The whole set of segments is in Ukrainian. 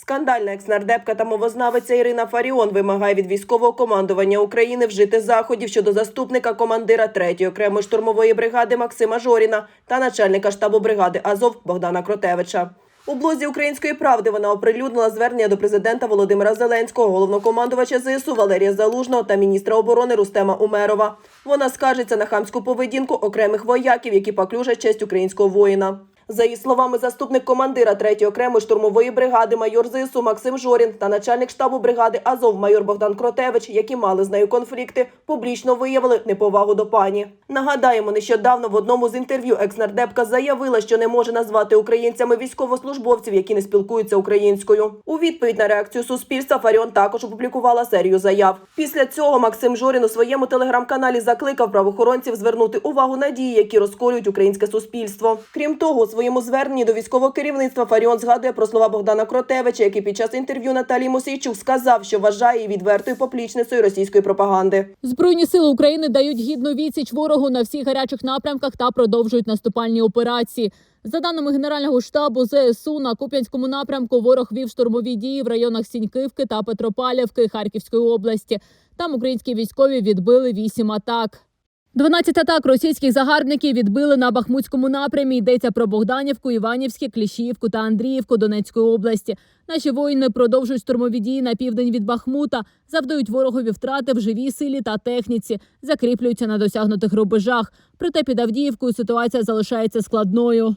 Скандальна екснардепка та мовознавиця Ірина Фаріон вимагає від військового командування України вжити заходів щодо заступника командира 3-ї окремої штурмової бригади Максима Жоріна та начальника штабу бригади Азов Богдана Кротевича. У блозі української правди вона оприлюднила звернення до президента Володимира Зеленського, головнокомандувача ЗСУ Валерія Залужного та міністра оборони Рустема Умерова. Вона скаржиться на хамську поведінку окремих вояків, які поклюжать честь українського воїна. За її словами, заступник командира 3-ї окремої штурмової бригади майор ЗСУ Максим Жорін та начальник штабу бригади Азов майор Богдан Кротевич, які мали з нею конфлікти, публічно виявили неповагу до пані. Нагадаємо, нещодавно в одному з інтерв'ю екснардепка заявила, що не може назвати українцями військовослужбовців, які не спілкуються українською. У відповідь на реакцію суспільства Фаріон також опублікувала серію заяв. Після цього Максим Жорін у своєму телеграм-каналі закликав правоохоронців звернути увагу на дії, які розколюють українське суспільство. Крім того, своєму зверненні до військового керівництва Фаріон згадує про слова Богдана Кротевича, який під час інтерв'ю Наталії Мосійчук сказав, що вважає її відвертою поплічницею російської пропаганди. Збройні сили України дають гідну відсіч ворогу на всіх гарячих напрямках та продовжують наступальні операції. За даними Генерального штабу ЗСУ, на Куп'янському напрямку ворог вів штурмові дії в районах Сіньківки та Петропавлівки Харківської області. Там українські військові відбили вісім атак. 12 атак російських загарбників відбили на Бахмутському напрямі. Йдеться про Богданівку, Іванівське, Кліщіївку та Андріївку Донецької області. Наші воїни продовжують штурмові дії на південь від Бахмута, завдають ворогові втрати в живій силі та техніці, закріплюються на досягнутих рубежах. Проте під Авдіївкою ситуація залишається складною.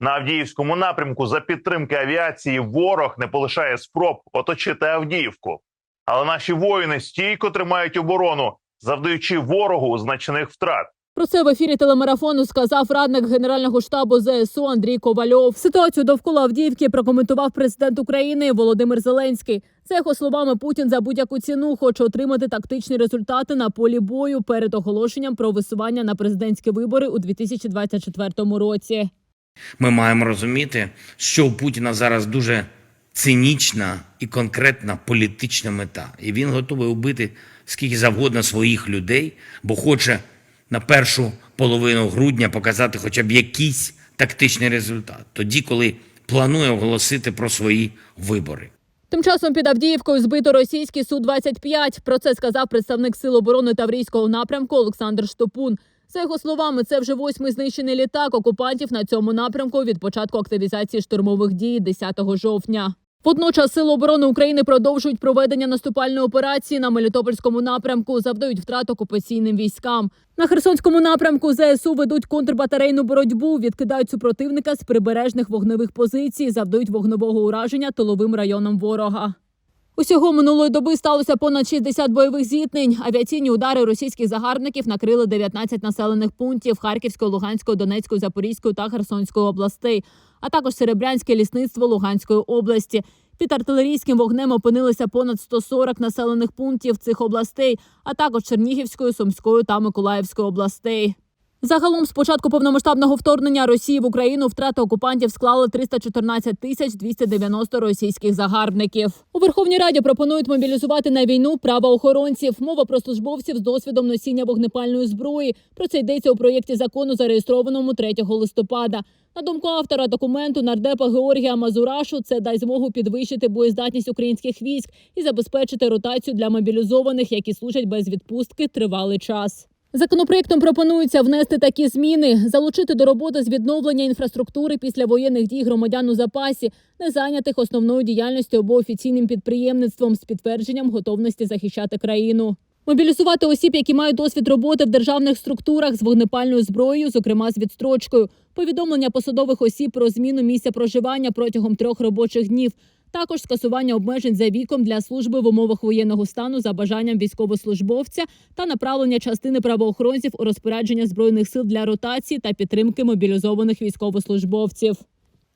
На Авдіївському напрямку за підтримки авіації ворог не полишає спроб оточити Авдіївку. Але наші воїни стійко тримають оборону, завдаючи ворогу значних втрат. Про це в ефірі телемарафону сказав радник генерального штабу ЗСУ Андрій Ковальов. Ситуацію довкола Авдіївки прокоментував президент України Володимир Зеленський. За його словами, Путін за будь-яку ціну хоче отримати тактичні результати на полі бою перед оголошенням про висування на президентські вибори у 2024 році. Ми маємо розуміти, що у Путіна зараз дуже цинічна і конкретна політична мета. І він готовий убити скільки завгодно своїх людей, бо хоче на першу половину грудня показати хоча б якийсь тактичний результат, тоді, коли планує оголосити про свої вибори. Тим часом під Авдіївкою збито російський су 25 Про це сказав представник сил оборони Таврійського напрямку Олександр Штопун. За його словами, це вже восьмий знищений літак окупантів на цьому напрямку від початку активізації штурмових дій 10 жовтня. Водночас сили оборони України продовжують проведення наступальної операції на Мелітопольському напрямку, завдають втрат окупаційним військам. На Херсонському напрямку ЗСУ ведуть контрбатарейну боротьбу, відкидають супротивника з прибережних вогневих позицій, завдають вогневого ураження тиловим районам ворога. Усього минулої доби сталося понад 60 бойових зіткнень. Авіаційні удари російських загарбників накрили 19 населених пунктів Харківської, Луганської, Донецької, Запорізької та Херсонської областей, а також Серебрянське лісництво Луганської області. Під артилерійським вогнем опинилися понад 140 населених пунктів цих областей, а також Чернігівської, Сумської та Миколаївської областей. Загалом, з початку повномасштабного вторгнення Росії в Україну втрати окупантів склали 314 тисяч 290 російських загарбників. У Верховній Раді пропонують мобілізувати на війну правоохоронців. Мова про службовців з досвідом носіння вогнепальної зброї. Про це йдеться у проєкті закону, зареєстрованому 3 листопада. На думку автора документу нардепа Георгія Мазурашу, це дасть змогу підвищити боєздатність українських військ і забезпечити ротацію для мобілізованих, які служать без відпустки тривалий час. Законопроектом пропонується внести такі зміни: залучити до роботи з відновлення інфраструктури після воєнних дій громадян у запасі, не зайнятих основною діяльністю або офіційним підприємництвом з підтвердженням готовності захищати країну. Мобілізувати осіб, які мають досвід роботи в державних структурах з вогнепальною зброєю, зокрема з відстрочкою, повідомлення посадових осіб про зміну місця проживання протягом трьох робочих днів. Також скасування обмежень за віком для служби в умовах воєнного стану за бажанням військовослужбовця та направлення частини правоохоронців у розпорядження збройних сил для ротації та підтримки мобілізованих військовослужбовців.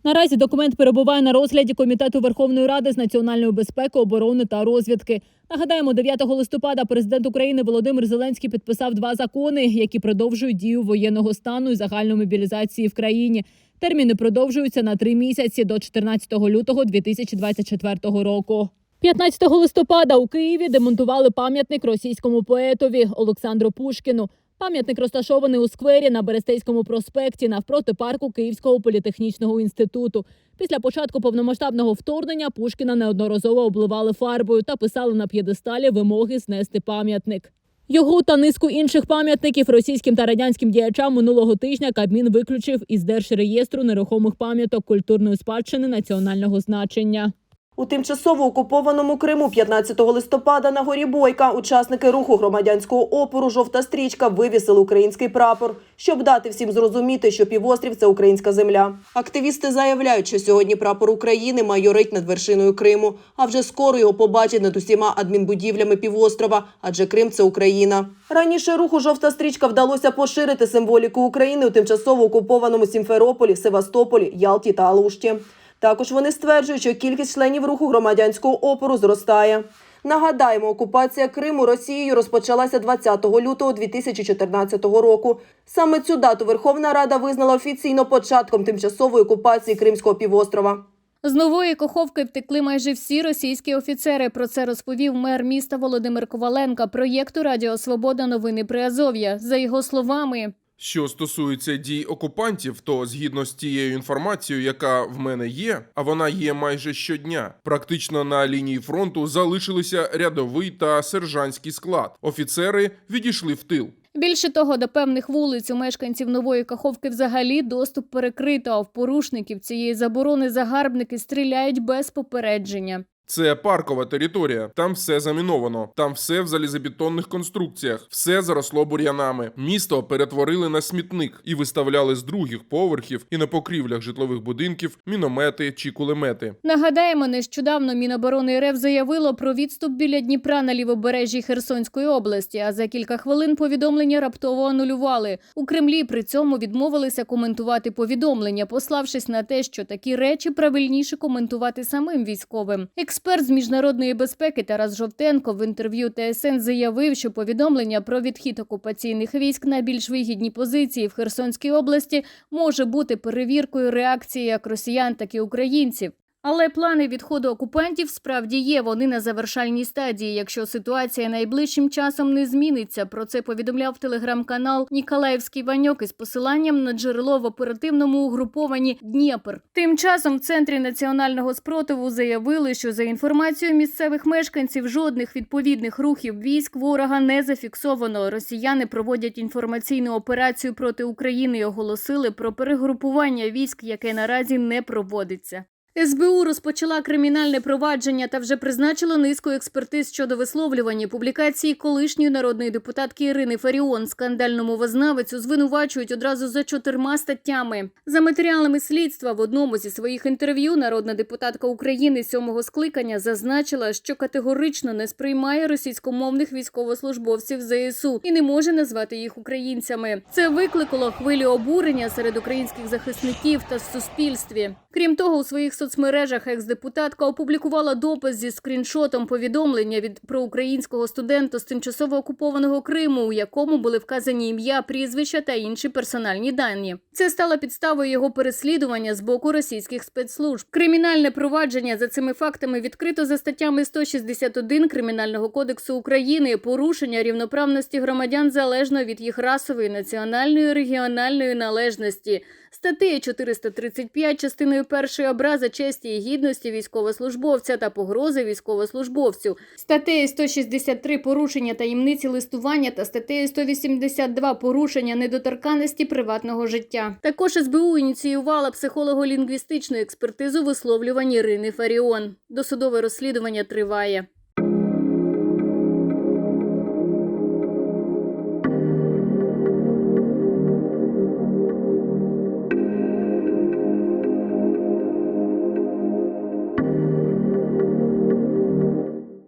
Наразі документ перебуває на розгляді комітету Верховної Ради з національної безпеки, оборони та розвідки. Нагадаємо, 9 листопада президент України Володимир Зеленський підписав два закони, які продовжують дію воєнного стану і загальної мобілізації в країні. Терміни продовжуються на три місяці до 14 лютого 2024 року. 15 листопада у Києві демонтували пам'ятник російському поетові Олександру Пушкіну. Пам'ятник розташований у сквері на Берестейському проспекті навпроти парку Київського політехнічного інституту. Після початку повномасштабного вторгнення Пушкіна неодноразово обливали фарбою та писали на п'єдесталі вимоги знести пам'ятник. Його та низку інших пам'ятників російським та радянським діячам минулого тижня Кабмін виключив із держреєстру нерухомих пам'яток культурної спадщини національного значення. У тимчасово окупованому Криму 15 листопада на горі Бойка учасники руху громадянського опору Жовта стрічка вивісили український прапор, щоб дати всім зрозуміти, що півострів це українська земля. Активісти заявляють, що сьогодні прапор України майорить над вершиною Криму, а вже скоро його побачать над усіма адмінбудівлями півострова, адже Крим це Україна. Раніше руху Жовта стрічка вдалося поширити символіку України у тимчасово окупованому Сімферополі, Севастополі, Ялті та Алушті. Також вони стверджують, що кількість членів руху громадянського опору зростає. Нагадаємо, окупація Криму Росією розпочалася 20 лютого 2014 року. Саме цю дату Верховна Рада визнала офіційно початком тимчасової окупації Кримського півострова. З нової Каховки втекли майже всі російські офіцери. Про це розповів мер міста Володимир Коваленка проєкту Радіо Свобода Новини Приазов'я. За його словами, Що стосується дій окупантів, то згідно з тією інформацією, яка в мене є, а вона є майже щодня, практично на лінії фронту залишилися рядовий та сержантський склад. Офіцери відійшли в тил. більше того, до певних вулиць у мешканців нової Каховки взагалі доступ перекрито. А в порушників цієї заборони загарбники стріляють без попередження. Це паркова територія. Там все заміновано. Там все в залізобетонних конструкціях, все заросло бур'янами. Місто перетворили на смітник і виставляли з других поверхів і на покрівлях житлових будинків міномети чи кулемети. Нагадаємо, нещодавно Міноборони РФ заявило про відступ біля Дніпра на лівобережжі Херсонської області. А за кілька хвилин повідомлення раптово анулювали. У Кремлі при цьому відмовилися коментувати повідомлення, пославшись на те, що такі речі правильніше коментувати самим військовим. Експерт з міжнародної безпеки Тарас Жовтенко в інтерв'ю ТСН заявив, що повідомлення про відхід окупаційних військ на більш вигідні позиції в Херсонській області може бути перевіркою реакції як росіян, так і українців. Але плани відходу окупантів справді є. Вони на завершальній стадії. Якщо ситуація найближчим часом не зміниться, про це повідомляв телеграм-канал Ніколаївський Ваньок із посиланням на джерело в оперативному угруповані Дніпр. Тим часом в центрі національного спротиву заявили, що за інформацією місцевих мешканців жодних відповідних рухів військ ворога не зафіксовано. Росіяни проводять інформаційну операцію проти України і оголосили про перегрупування військ, яке наразі не проводиться. СБУ розпочала кримінальне провадження та вже призначила низку експертиз щодо висловлювання публікації колишньої народної депутатки Ірини Фаріон. Скандальному вознавицю звинувачують одразу за чотирма статтями. За матеріалами слідства в одному зі своїх інтерв'ю народна депутатка України сьомого скликання зазначила, що категорично не сприймає російськомовних військовослужбовців ЗСУ і не може назвати їх українцями. Це викликало хвилю обурення серед українських захисників та в суспільстві. Крім того, у своїх соцмережах екс-депутатка опублікувала допис зі скріншотом повідомлення від проукраїнського студента з тимчасово окупованого Криму, у якому були вказані ім'я, прізвища та інші персональні дані. Це стало підставою його переслідування з боку російських спецслужб. Кримінальне провадження за цими фактами відкрито за статтями 161 Кримінального кодексу України порушення рівноправності громадян залежно від їх расової, національної, регіональної належності. Статтею 435 частиною першої образа честі і гідності військовослужбовця та погрози військовослужбовцю. Статтею 163 порушення таємниці листування та статтею 182 порушення недоторканності приватного життя. Також СБУ ініціювала психолого-лінгвістичну експертизу висловлювань Ірини Фаріон. Досудове розслідування триває.